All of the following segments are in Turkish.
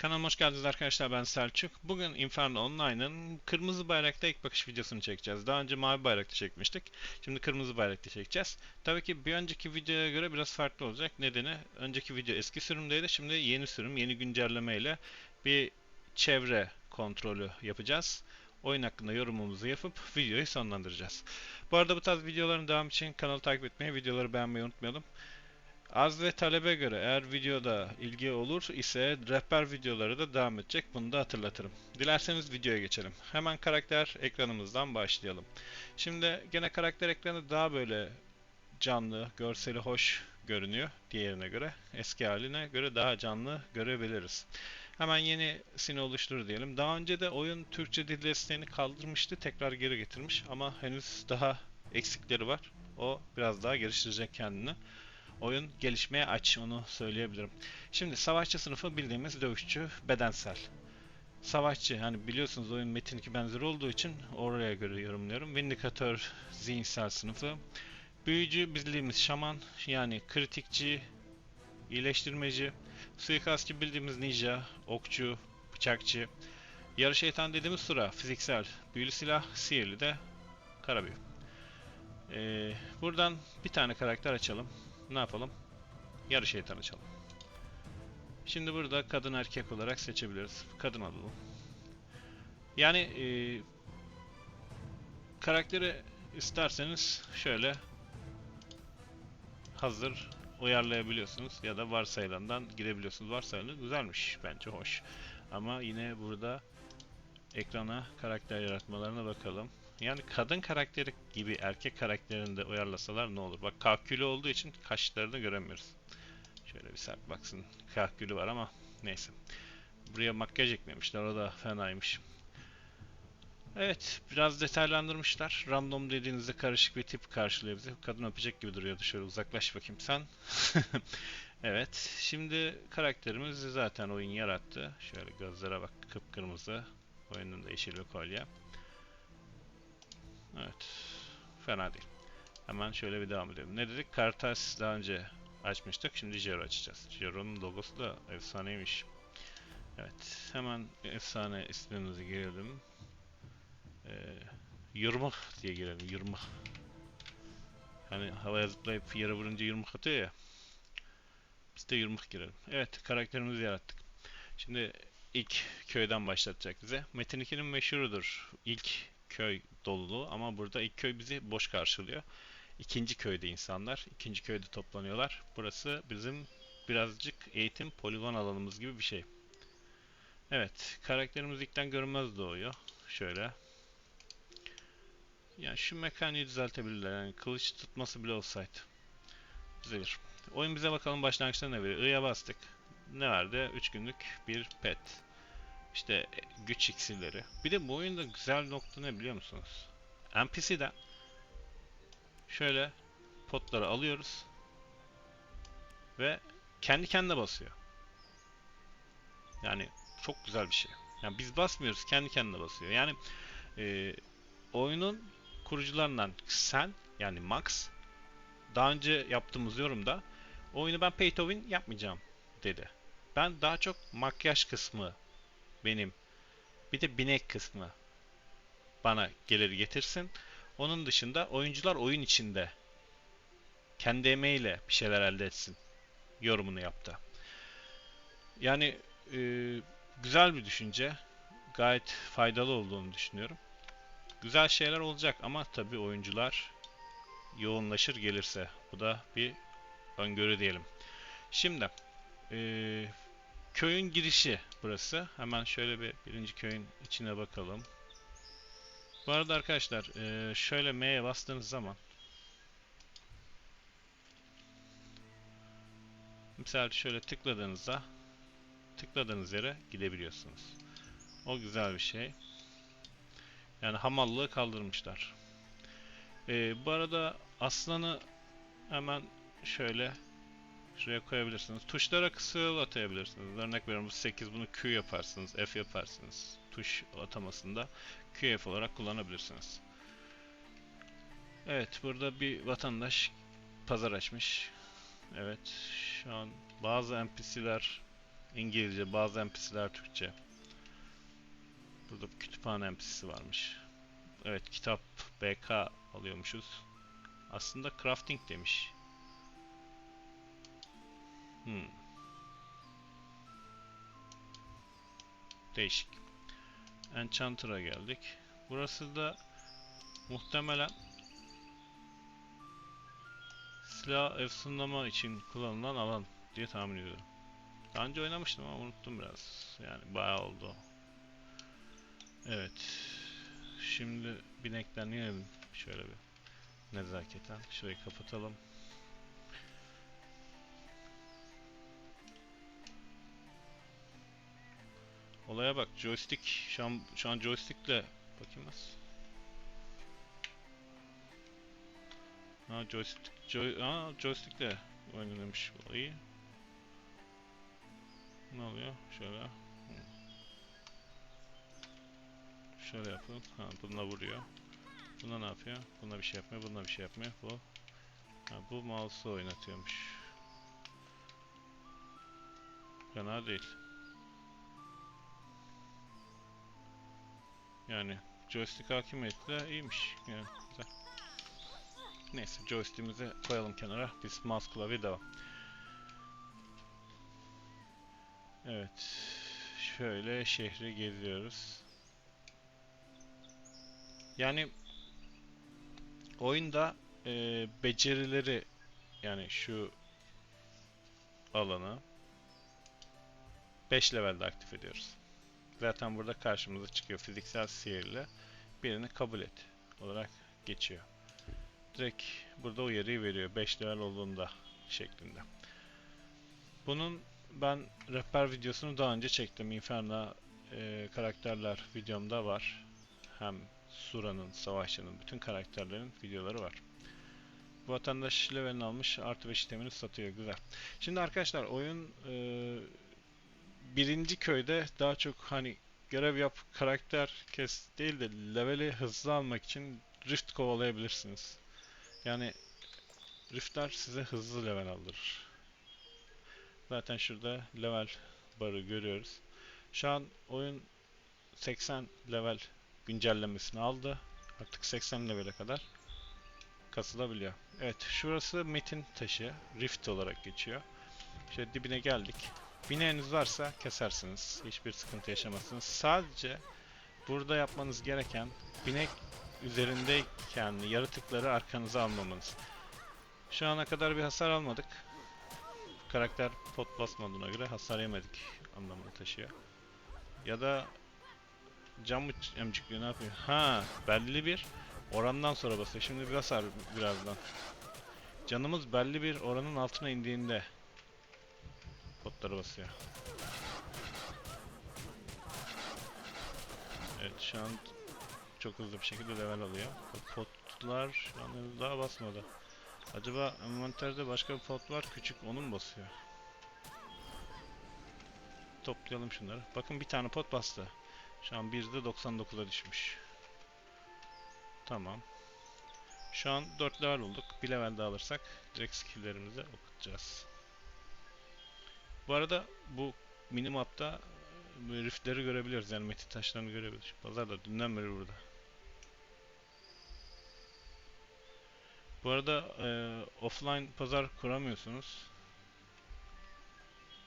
Kanalıma hoş geldiniz arkadaşlar ben Selçuk. Bugün Inferno Online'ın kırmızı bayrakta ilk bakış videosunu çekeceğiz. Daha önce mavi bayrakta çekmiştik. Şimdi kırmızı bayrakta çekeceğiz. Tabii ki bir önceki videoya göre biraz farklı olacak. Nedeni önceki video eski sürümdeydi. Şimdi yeni sürüm, yeni güncelleme ile bir çevre kontrolü yapacağız. Oyun hakkında yorumumuzu yapıp videoyu sonlandıracağız. Bu arada bu tarz videoların devamı için kanalı takip etmeyi, videoları beğenmeyi unutmayalım. Az ve talebe göre eğer videoda ilgi olur ise rehber videoları da devam edecek. Bunu da hatırlatırım. Dilerseniz videoya geçelim. Hemen karakter ekranımızdan başlayalım. Şimdi gene karakter ekranı daha böyle canlı, görseli hoş görünüyor diğerine göre. Eski haline göre daha canlı görebiliriz. Hemen yenisini oluştur diyelim. Daha önce de oyun Türkçe dil desteğini kaldırmıştı. Tekrar geri getirmiş ama henüz daha eksikleri var. O biraz daha geliştirecek kendini oyun gelişmeye aç onu söyleyebilirim. Şimdi savaşçı sınıfı bildiğimiz dövüşçü bedensel. Savaşçı hani biliyorsunuz oyun Metin 2 benzeri olduğu için oraya göre yorumluyorum. Vindikatör zihinsel sınıfı. Büyücü bildiğimiz şaman yani kritikçi, iyileştirmeci, suikastçı bildiğimiz ninja, okçu, bıçakçı, yarı şeytan dediğimiz sıra fiziksel, büyülü silah, sihirli de karabüyü. Ee, buradan bir tane karakter açalım ne yapalım? Yarı şeytan açalım. Şimdi burada kadın erkek olarak seçebiliriz. Kadın alalım. Yani e, karakteri isterseniz şöyle hazır uyarlayabiliyorsunuz ya da varsayılandan girebiliyorsunuz. Varsayılanı güzelmiş bence hoş. Ama yine burada ekrana karakter yaratmalarına bakalım. Yani kadın karakteri gibi erkek karakterini de uyarlasalar ne olur? Bak kahkülü olduğu için kaşlarını göremiyoruz. Şöyle bir sert baksın. Kahkülü var ama neyse. Buraya makyaj eklemişler. O da fenaymış. Evet. Biraz detaylandırmışlar. Random dediğinizde karışık bir tip karşılıyor bizi. Kadın öpecek gibi duruyordu. Şöyle uzaklaş bakayım sen. evet. Şimdi karakterimiz zaten oyun yarattı. Şöyle gözlere bak. Kıpkırmızı. Oyunun da yeşil bir kolye. Evet. Fena değil. Hemen şöyle bir devam edelim. Ne dedik? Kartas daha önce açmıştık. Şimdi Jero açacağız. Jero'nun logosu da efsaneymiş. Evet. Hemen efsane ismimizi girelim. Ee, yırmık diye girelim. Yırmık. Hani havaya zıplayıp yere vurunca yırmık atıyor ya. Biz de yırmık girelim. Evet. Karakterimizi yarattık. Şimdi ilk köyden başlatacak bize. Metin 2'nin meşhurudur. İlk köy doluluğu ama burada ilk köy bizi boş karşılıyor. İkinci köyde insanlar, ikinci köyde toplanıyorlar. Burası bizim birazcık eğitim poligon alanımız gibi bir şey. Evet, karakterimiz ilkten görünmez doğuyor. Şöyle. Yani şu mekaniği düzeltebilirler. Yani kılıç tutması bile olsaydı. Düzelir. Oyun bize bakalım başlangıçta ne veriyor. I'ya bastık. Ne verdi? 3 günlük bir pet. İşte güç iksirleri. Bir de bu oyunda güzel nokta ne biliyor musunuz? NPC'den şöyle potları alıyoruz ve kendi kendine basıyor. Yani çok güzel bir şey. Yani biz basmıyoruz, kendi kendine basıyor. Yani e, oyunun kurucularından sen yani Max daha önce yaptığımız yorumda oyunu ben pay to win yapmayacağım dedi. Ben daha çok makyaj kısmı benim bir de binek kısmı bana gelir getirsin. Onun dışında oyuncular oyun içinde kendi emeğiyle bir şeyler elde etsin yorumunu yaptı. Yani e, güzel bir düşünce. Gayet faydalı olduğunu düşünüyorum. Güzel şeyler olacak ama tabi oyuncular yoğunlaşır gelirse. Bu da bir öngörü diyelim. Şimdi e, köyün girişi burası. Hemen şöyle bir birinci köyün içine bakalım. Bu arada arkadaşlar e, şöyle M'ye bastığınız zaman Mesela şöyle tıkladığınızda tıkladığınız yere gidebiliyorsunuz. O güzel bir şey. Yani hamallığı kaldırmışlar. Ee, bu arada aslanı hemen şöyle şuraya koyabilirsiniz. Tuşlara kısıl atayabilirsiniz. Örnek veriyorum bu 8 bunu Q yaparsınız, F yaparsınız. Tuş atamasında QF olarak kullanabilirsiniz. Evet burada bir vatandaş pazar açmış. Evet şu an bazı NPC'ler İngilizce, bazı NPC'ler Türkçe. Burada bir kütüphane NPC'si varmış. Evet, kitap BK alıyormuşuz. Aslında crafting demiş. Hmm. Değişik. Enchanter'a geldik. Burası da muhtemelen silah efsunlama için kullanılan alan diye tahmin ediyorum. Daha önce oynamıştım ama unuttum biraz. Yani bayağı oldu. Evet. Şimdi binekten inelim. Şöyle bir nezaketen. Şurayı kapatalım. Olaya bak. Joystick. Şu an, şu an joystickle bakayım nasıl. Ha joystick. Joy, ha joystickle oynanmış olayı. Ne oluyor? Şöyle. Hı. Şöyle yapın. Ha bununla vuruyor. Buna ne yapıyor? Buna bir şey yapmıyor. Buna bir şey yapmıyor. Bu. Ha, bu mouse'u oynatıyormuş. Fena değil. Yani joystick hakimiyetle iyiymiş. Yani güzel. Neyse joystick'imizi koyalım kenara. Biz mouse klavye devam. Evet. Şöyle şehri geziyoruz. Yani oyunda e, becerileri yani şu alanı 5 levelde aktif ediyoruz. Zaten burada karşımıza çıkıyor fiziksel sihirle birini kabul et olarak geçiyor. Direkt burada uyarıyı veriyor 5 level olduğunda şeklinde. Bunun ben rehber videosunu daha önce çektim. Inferno e, karakterler videomda var. Hem Sura'nın, Savaşçı'nın, bütün karakterlerin videoları var. Bu vatandaş levelini almış, artı 5 itemini satıyor. Güzel. Şimdi arkadaşlar oyun e, birinci köyde daha çok hani görev yap, karakter kes değil de leveli hızlı almak için rift kovalayabilirsiniz. Yani riftler size hızlı level aldırır. Zaten şurada level barı görüyoruz. Şu an oyun 80 level güncellemesini aldı. Artık 80 levele kadar kasılabiliyor. Evet, şurası metin taşı. Rift olarak geçiyor. Şöyle dibine geldik. Bineğiniz varsa kesersiniz. Hiçbir sıkıntı yaşamazsınız. Sadece burada yapmanız gereken binek üzerindeyken yaratıkları arkanıza almamanız. Şu ana kadar bir hasar almadık. Karakter pot basmadığına göre hasar yemedik anlamını taşıyor. Ya da cam mı emcikliyor ne yapıyor? Ha, belli bir orandan sonra basıyor. Şimdi bir basar birazdan. Canımız belli bir oranın altına indiğinde potları basıyor. Evet şu an çok hızlı bir şekilde level alıyor. Potlar henüz daha basmadı. Acaba envanterde başka bir pot var küçük onu mu basıyor? Toplayalım şunları. Bakın bir tane pot bastı. Şu an 1'de 99'a düşmüş. Tamam. Şu an 4 level olduk. Bir level daha alırsak direkt skill'lerimizi okutacağız. Bu arada bu minimap'ta e, riftleri görebiliyoruz. Yani metin taşlarını görebiliyoruz. Pazar da dünden beri burada. Bu arada e, offline pazar kuramıyorsunuz.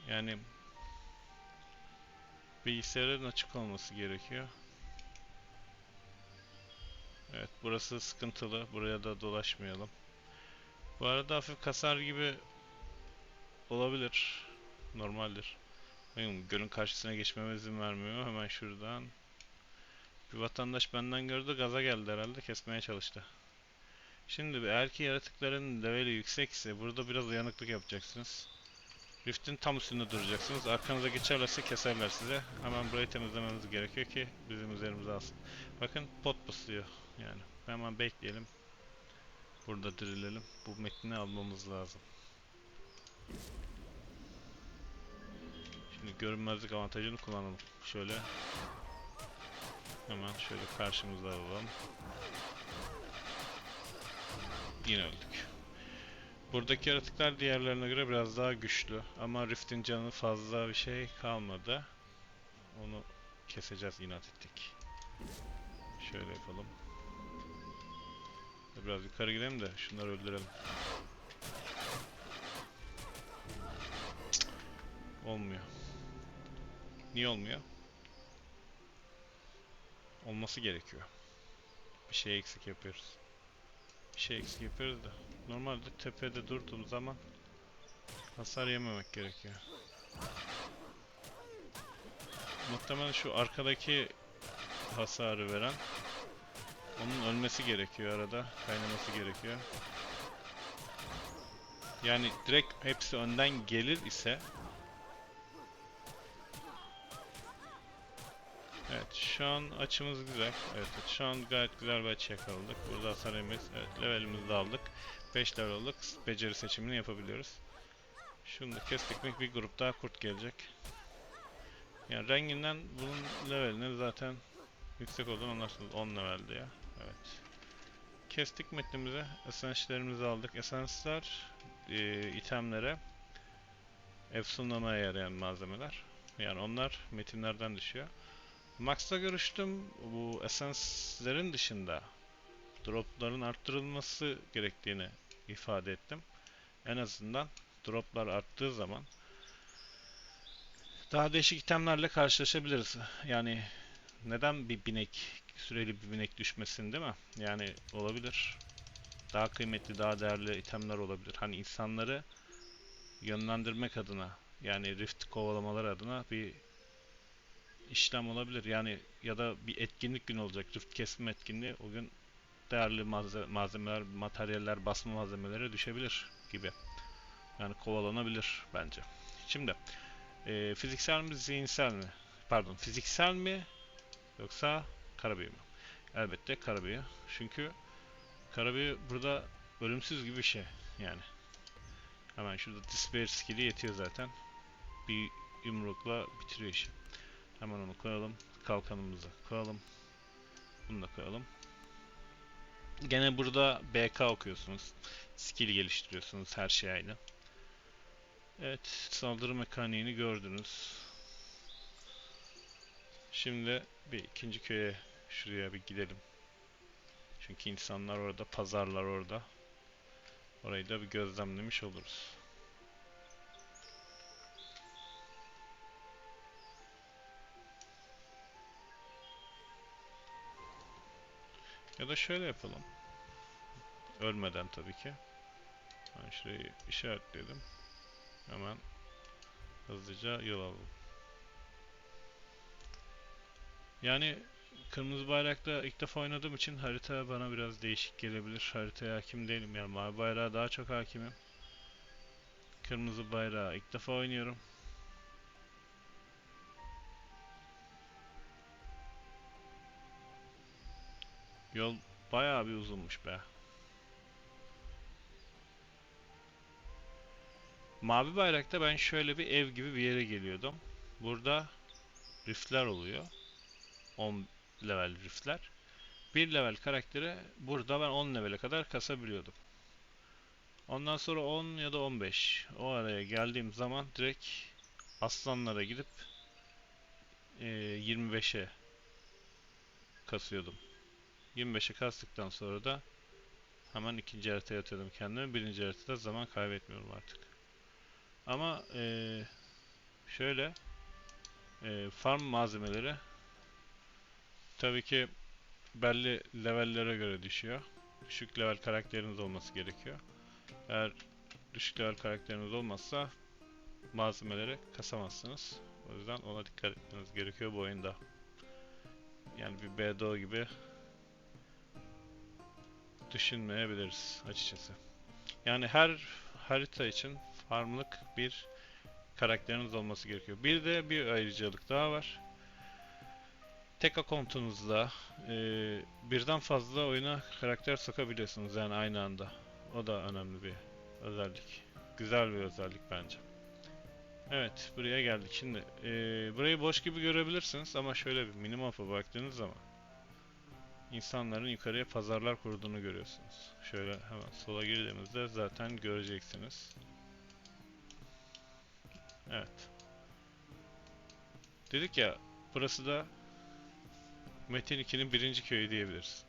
Yani bilgisayarın açık olması gerekiyor. Evet burası sıkıntılı. Buraya da dolaşmayalım. Bu arada hafif kasar gibi olabilir. Normaldir. Benim gölün karşısına geçmeme izin vermiyor. Hemen şuradan. Bir vatandaş benden gördü gaza geldi herhalde kesmeye çalıştı. Şimdi eğer ki yaratıkların leveli yüksekse burada biraz uyanıklık yapacaksınız. Rift'in tam üstünde duracaksınız. Arkanıza geçerlerse keserler size. Hemen burayı temizlememiz gerekiyor ki bizim üzerimize alsın. Bakın pot basıyor yani. Hemen bekleyelim. Burada dirilelim. Bu metni almamız lazım. Şimdi görünmezlik avantajını kullanalım. Şöyle hemen şöyle karşımıza alalım. Yine öldük. Buradaki yaratıklar diğerlerine göre biraz daha güçlü. Ama Rift'in canı fazla bir şey kalmadı. Onu keseceğiz inat ettik. Şöyle yapalım. Biraz yukarı gidelim de şunları öldürelim. Olmuyor. Niye olmuyor? Olması gerekiyor. Bir şey eksik yapıyoruz. Bir şey eksik yapıyoruz da. Normalde tepede durduğum zaman hasar yememek gerekiyor. Muhtemelen şu arkadaki hasarı veren onun ölmesi gerekiyor arada. Kaynaması gerekiyor. Yani direkt hepsi önden gelir ise şu an açımız güzel. Evet şu an gayet güzel bir açı yakaladık. Burada hasar. Evet levelimizi de aldık. 5 level olduk. Beceri seçimini yapabiliyoruz. Şunu da kestik mi bir grup daha kurt gelecek. Yani renginden bunun levelinin zaten yüksek olduğunu anlarsınız. 10 levelde ya. Evet. Kestik metnimizi. Esençlerimizi aldık. Esanslar e, itemlere efsunlamaya yarayan malzemeler. Yani onlar metinlerden düşüyor. Max'la görüştüm. Bu esanslerin dışında dropların arttırılması gerektiğini ifade ettim. En azından droplar arttığı zaman daha değişik itemlerle karşılaşabiliriz. Yani neden bir binek süreli bir binek düşmesin değil mi? Yani olabilir. Daha kıymetli, daha değerli itemler olabilir. Hani insanları yönlendirmek adına yani rift kovalamalar adına bir işlem olabilir. Yani ya da bir etkinlik günü olacak. Rift kesme etkinliği. O gün değerli malze- malzemeler, materyaller, basma malzemeleri düşebilir gibi. Yani kovalanabilir bence. Şimdi e, fiziksel mi, zihinsel mi? Pardon, fiziksel mi yoksa karabüyü mü? Elbette karabüyü. Çünkü karabüyü burada ölümsüz gibi bir şey yani. Hemen şurada despair skill'i yetiyor zaten. Bir yumrukla bitiriyor işi. Hemen onu koyalım. Kalkanımızı koyalım. Bunu da koyalım. Gene burada BK okuyorsunuz. Skill geliştiriyorsunuz. Her şey aynı. Evet. Saldırı mekaniğini gördünüz. Şimdi bir ikinci köye şuraya bir gidelim. Çünkü insanlar orada, pazarlar orada. Orayı da bir gözlemlemiş oluruz. Ya da şöyle yapalım. Ölmeden tabii ki. Ben şurayı işaretledim. Hemen hızlıca yol alalım. Yani kırmızı bayrakta ilk defa oynadığım için harita bana biraz değişik gelebilir. Haritaya hakim değilim yani mavi bayrağa daha çok hakimim. Kırmızı bayrağı ilk defa oynuyorum. Yol bayağı bir uzunmuş be. Mavi bayrakta ben şöyle bir ev gibi bir yere geliyordum. Burada riftler oluyor. 10 level riftler. 1 level karakteri burada ben 10 levele kadar kasabiliyordum. Ondan sonra 10 ya da 15 o araya geldiğim zaman direkt aslanlara gidip e, 25'e kasıyordum. 25'e kastıktan sonra da hemen ikinci haritaya atıyordum kendimi. Birinci haritada zaman kaybetmiyorum artık. Ama eee, şöyle eee, farm malzemeleri tabii ki belli levellere göre düşüyor. Düşük level karakteriniz olması gerekiyor. Eğer düşük level karakteriniz olmazsa malzemeleri kasamazsınız. O yüzden ona dikkat etmeniz gerekiyor bu oyunda. Yani bir BDO gibi düşünmeyebiliriz açıkçası. Yani her harita için farmlık bir karakteriniz olması gerekiyor. Bir de bir ayrıcalık daha var. Tek akontunuzda e, birden fazla oyuna karakter sokabiliyorsunuz yani aynı anda. O da önemli bir özellik. Güzel bir özellik bence. Evet, buraya geldik. Şimdi e, burayı boş gibi görebilirsiniz ama şöyle bir minimap'a baktığınız zaman insanların yukarıya pazarlar kurduğunu görüyorsunuz. Şöyle hemen sola girdiğimizde zaten göreceksiniz. Evet. Dedik ya burası da Metin 2'nin birinci köyü diyebiliriz.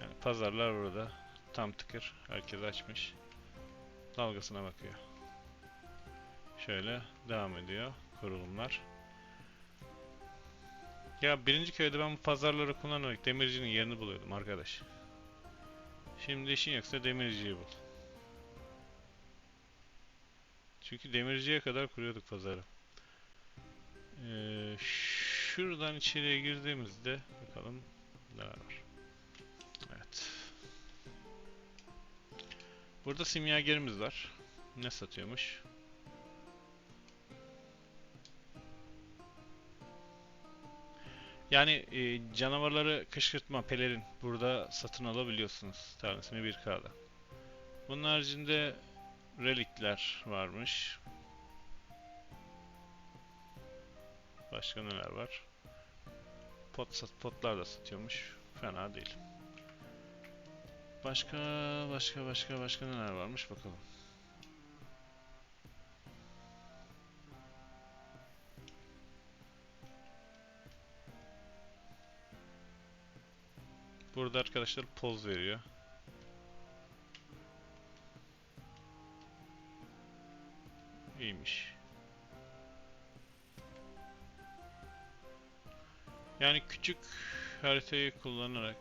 Yani pazarlar burada. Tam tıkır. Herkes açmış. Dalgasına bakıyor. Şöyle devam ediyor kurulumlar. Ya birinci köyde ben bu pazarları kullanarak demircinin yerini buluyordum arkadaş. Şimdi işin yoksa demirciyi bul. Çünkü demirciye kadar kuruyorduk pazarı. Ee, şuradan içeriye girdiğimizde bakalım neler var. Evet. Burada simyagerimiz var. Ne satıyormuş? Yani e, canavarları kışkırtma pelerin burada satın alabiliyorsunuz. Tanesini 1K'da. Bunun haricinde relikler varmış. Başka neler var? Pot sat potlar da satıyormuş. Fena değil. Başka başka başka başka neler varmış bakalım. Burada arkadaşlar poz veriyor. İyiymiş. Yani küçük haritayı kullanarak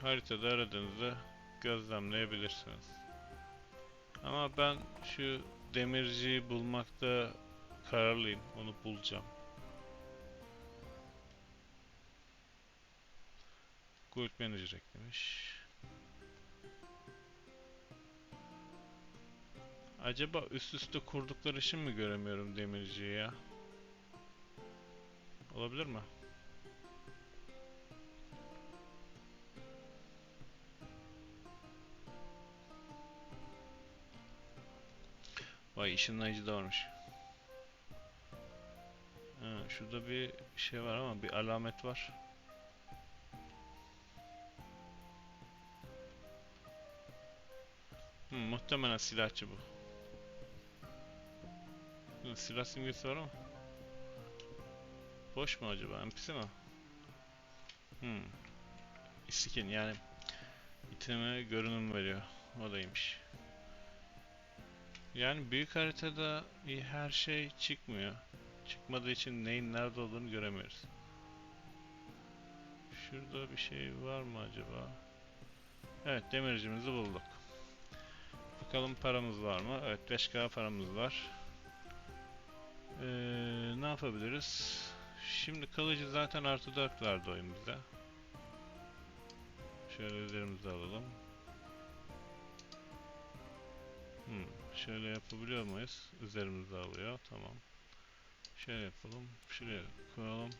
haritada aradığınızda gözlemleyebilirsiniz. Ama ben şu demirciyi bulmakta kararlıyım. Onu bulacağım. Guild Manager eklemiş. Acaba üst üste kurdukları için mi göremiyorum demirciyi ya? Olabilir mi? Vay ışınlayıcı da varmış. Ha, şurada bir şey var ama bir alamet var. Muhtemelen silahçı bu. Silah simgesi var ama. Boş mu acaba? NPC mi? Hmm. Skin yani iteme görünüm veriyor. O da iyiymiş. Yani büyük haritada her şey çıkmıyor. Çıkmadığı için neyin nerede olduğunu göremiyoruz. Şurada bir şey var mı acaba? Evet demircimizi bulduk. Bakalım paramız var mı? Evet 5k paramız var. Ee, ne yapabiliriz? Şimdi kalıcı zaten artı 4 verdi oyun. Şöyle üzerimize alalım. Hmm, şöyle yapabiliyor muyuz? Üzerimize alıyor. Tamam. Şöyle yapalım. Şuraya koyalım.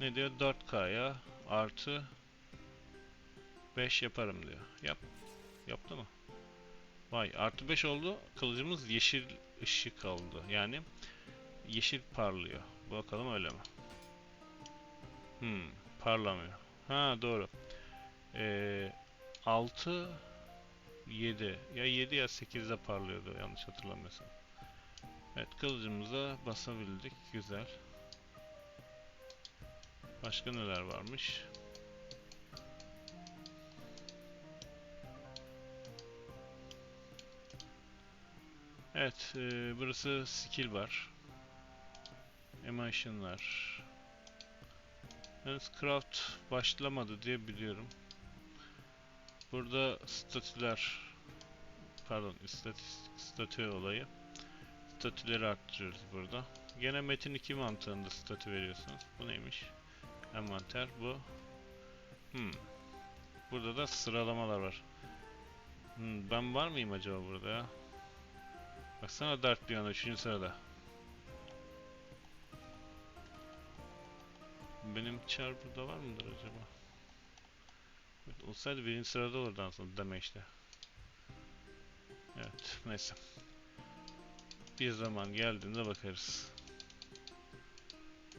Ne diyor? 4K'ya artı 5 yaparım diyor. Yap. Yaptı mı? Vay artı 5 oldu. Kılıcımız yeşil ışık aldı. Yani yeşil parlıyor. Bakalım öyle mi? Hmm, parlamıyor. Ha doğru. Ee, 6 7 ya 7 ya 8'de parlıyordu yanlış hatırlamıyorsam. Evet kılıcımıza basabildik. Güzel. Başka neler varmış? Evet, e, burası skill var. Emotion'lar. Henüz craft başlamadı diye biliyorum. Burada statüler pardon istatistik statü olayı. Statüleri arttırıyoruz burada. Gene Metin 2 mantığında statü veriyorsunuz. Bu neymiş? Envanter bu. Hmm. Burada da sıralamalar var. Hmm, ben var mıyım acaba burada ya? Baksana Dart Leon'a 3. sırada. Benim çar burada var mıdır acaba? Evet, olsaydı birinci sırada olurdu aslında deme işte. Evet neyse. Bir zaman geldiğinde bakarız.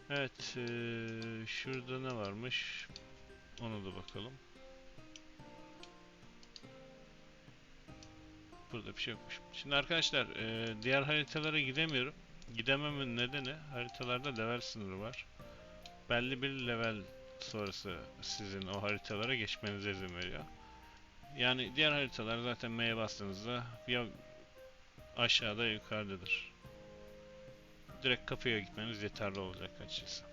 Evet, eee, şurada ne varmış? Ona da bakalım. Burada bir şey yokmuş. Şimdi arkadaşlar, eee, diğer haritalara gidemiyorum. Gidememin nedeni haritalarda level sınırı var. Belli bir level sonrası sizin o haritalara geçmenize izin veriyor. Yani diğer haritalar zaten M'ye bastığınızda ya aşağıda ya yukarıdadır. Direkt kapıya gitmeniz yeterli olacak açıkçası.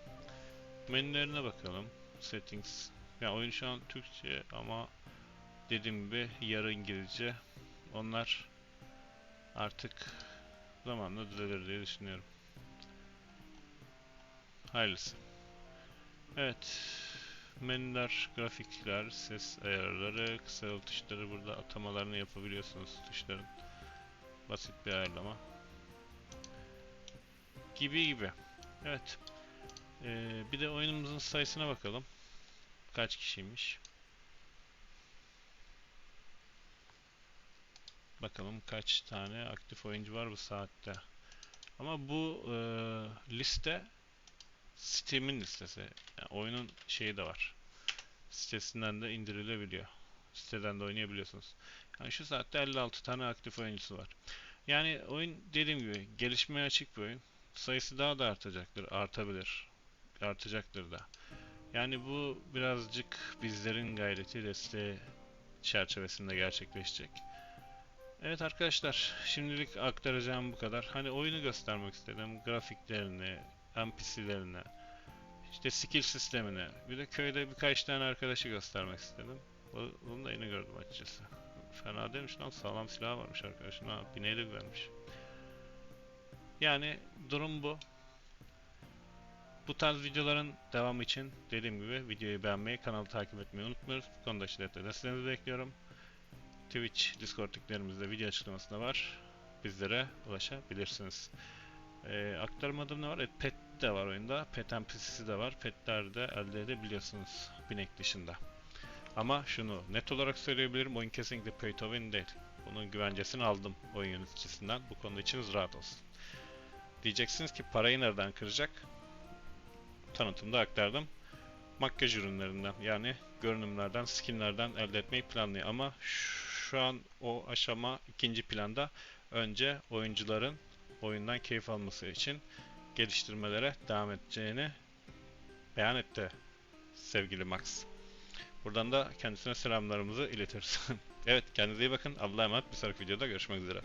Menülerine bakalım. Settings. Ya oyun şu an Türkçe ama dediğim gibi yarı İngilizce. Onlar artık zamanla düzelir diye düşünüyorum. Hayırlısı. Evet. Menüler, grafikler, ses ayarları, kısa tuşları burada atamalarını yapabiliyorsunuz tuşların. Basit bir ayarlama. Gibi gibi. Evet. Ee, bir de oyunumuzun sayısına bakalım. Kaç kişiymiş? Bakalım kaç tane aktif oyuncu var bu saatte. Ama bu e, liste Steam'in listesi. Yani oyunun şeyi de var. Sitesinden de indirilebiliyor. Siteden de oynayabiliyorsunuz. Yani şu saatte 56 tane aktif oyuncusu var. Yani oyun dediğim gibi gelişmeye açık bir oyun. Sayısı daha da artacaktır, artabilir. Artacaktır da. Yani bu birazcık bizlerin gayreti desteği çerçevesinde gerçekleşecek. Evet arkadaşlar, şimdilik aktaracağım bu kadar. Hani oyunu göstermek istedim, grafiklerini, NPC'lerini, işte skill sistemini, bir de köyde birkaç tane arkadaşı göstermek istedim. Bu- Bunu da yeni gördüm açıkçası. Fena değilmiş lan, sağlam silah varmış arkadaşın ha, bineği de güzelmiş. Yani durum bu. Bu tarz videoların devamı için dediğim gibi videoyu beğenmeyi, kanalı takip etmeyi unutmuyoruz. Bu konuda şiddetle desteğinizi bekliyorum. Twitch, Discord linklerimizde video açıklamasında var. Bizlere ulaşabilirsiniz. Ee, aktarmadığım ne var? E, pet de var oyunda. Pet NPC'si de var. Petler de elde edebiliyorsunuz binek dışında. Ama şunu net olarak söyleyebilirim. Oyun kesinlikle pay to win değil. Bunun güvencesini aldım oyun yöneticisinden. Bu konuda içiniz rahat olsun. Diyeceksiniz ki parayı nereden kıracak? Tanıtımda aktardım. Makyaj ürünlerinden yani görünümlerden, skinlerden elde etmeyi planlıyor. Ama şu an o aşama ikinci planda. Önce oyuncuların oyundan keyif alması için geliştirmelere devam edeceğini beyan etti sevgili Max. Buradan da kendisine selamlarımızı iletiriz. evet kendinize iyi bakın. Allah'a emanet. Bir sonraki videoda görüşmek üzere.